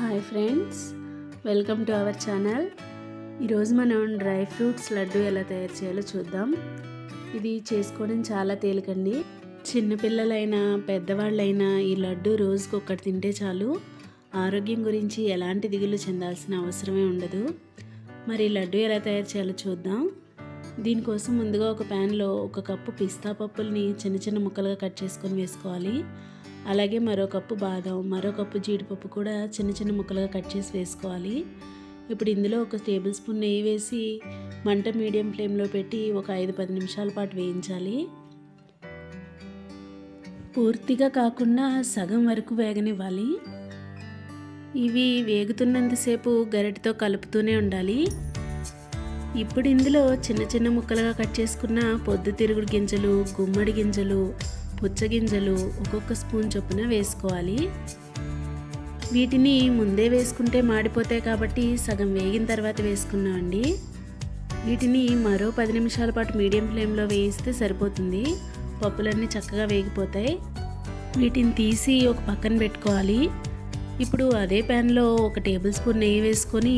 Hi friends welcome to our channel. ఈరోజు మనం dry fruits laddu ఎలా తయారు చేయాలో చూద్దాం. ఇది చేసుకోవడం చాలా తేలికండి. చిన్నపిల్లలైనా పెద్దవాళ్ళైనా ఈ లడ్డు రోజుకు ఒక్కటి తింటే చాలు. ఆరోగ్యం గురించి ఎలాంటి దిగులు చెందాల్సిన అవసరమే ఉండదు. మరి లడ్డు ఎలా తయారు చేయాలో చూద్దాం. దీనికోసం ముందుగా ఒక ప్యాన్లో ఒక కప్పు పిస్తా పప్పుల్ని చిన్న చిన్న ముక్కలుగా కట్ చేసుకొని వేసుకోవాలి. అలాగే మరో కప్పు బాదం మరో కప్పు జీడిపప్పు కూడా చిన్న చిన్న ముక్కలుగా కట్ చేసి వేసుకోవాలి. ఇప్పుడు ఇందులో ఒక టేబుల్ స్పూన్ నెయ్యి వేసి మంట మీడియం ఫ్లేమ్లో పెట్టి ఒక ఐదు పది నిమిషాల పాటు వేయించాలి. పూర్తిగా కాకుండా సగం వరకు వేగనివ్వాలి. ఇవి వేగుతున్నంతసేపు గరిటతో కలుపుతూనే ఉండాలి. ఇప్పుడు ఇందులో చిన్న చిన్న ముక్కలుగా కట్ చేసుకున్న పొద్దుతిరుగుడు గింజలు గుమ్మడి గింజలు పుచ్చగింజలు ఒక్కొక్క స్పూన్ చొప్పున వేసుకోవాలి. వీటిని ముందే వేసుకుంటే మాడిపోతాయి కాబట్టి సగం వేగిన తర్వాత వేసుకున్నామండి వీటిని మరో పది నిమిషాల పాటు మీడియం ఫ్లేమ్లో వేయిస్తే సరిపోతుంది. పప్పులన్నీ చక్కగా వేగిపోతాయి. వీటిని తీసి ఒక పక్కన పెట్టుకోవాలి. ఇప్పుడు అదే ప్యాన్లో ఒక టేబుల్ స్పూన్ నెయ్యి వేసుకొని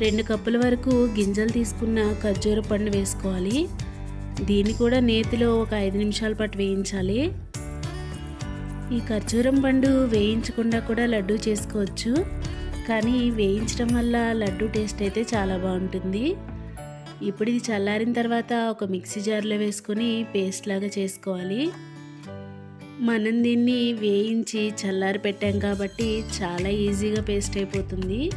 రెండు కప్పుల వరకు గింజలు తీసుకున్న ఖర్జూర పండు వేసుకోవాలి. దీన్ని కూడా నేతిలో ఒక ఐదు నిమిషాల పాటు వేయించాలి. ఈ ఖర్జూరం పండు వేయించకుండా కూడా లడ్డు చేసుకోవచ్చు. కానీ వేయించడం వల్ల లడ్డు టేస్ట్ అయితే చాలా బాగుంటుంది. ఇప్పుడు ఇది చల్లారిన తర్వాత ఒక మిక్సీ జార్లో వేసుకొని పేస్ట్ లాగా చేసుకోవాలి. మనం దీన్ని వేయించి చల్లారి పెట్టాం కాబట్టి చాలా ఈజీగా పేస్ట్ అయిపోతుంది.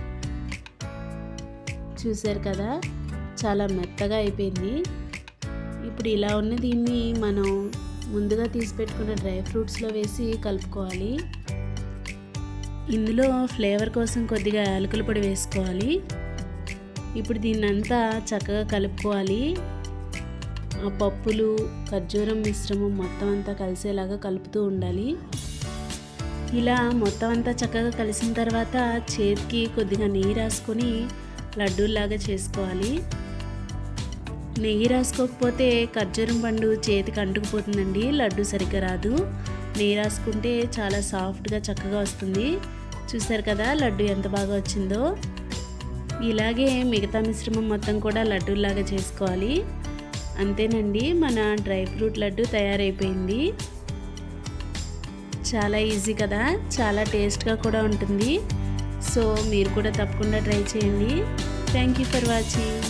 చూసారు కదా? చాలా మెత్తగా అయిపోయింది. ఇప్పుడు ఇలా ఉన్న దీన్ని మనం ముందుగా తీసి పెట్టుకున్న డ్రై ఫ్రూట్స్లో వేసి కలుపుకోవాలి. ఇందులో ఫ్లేవర్ కోసం కొద్దిగా యాలకుల పొడి వేసుకోవాలి. ఇప్పుడు దీన్నంతా చక్కగా కలుపుకోవాలి. ఆ పప్పులు ఖర్జూరం మిశ్రమం మొత్తం అంతా కలిసేలాగా కలుపుతూ ఉండాలి. ఇలా మొత్తం అంతా చక్కగా కలిసిన తర్వాత చేతికి కొద్దిగా నెయ్యి రాసుకొని లడ్డూలాగా చేసుకోవాలి. నెయ్యి రాసుకోకపోతే ఖర్జూరం పండు చేతికి అంటుకుపోతుందండి లడ్డు సరిగ్గా రాదు. నెయ్యి రాసుకుంటే చాలా సాఫ్ట్గా చక్కగా వస్తుంది. చూసారు కదా లడ్డు ఎంత బాగా వచ్చిందో? ఇలాగే మిగతా మిశ్రమం మొత్తం కూడా లడ్డూలాగా చేసుకోవాలి. అంతేనండి మన డ్రై ఫ్రూట్ లడ్డు తయారైపోయింది. చాలా ఈజీ కదా చాలా టేస్ట్గా కూడా ఉంటుంది. సో మీరు కూడా తప్పకుండా ట్రై చేయండి. Thank you for watching.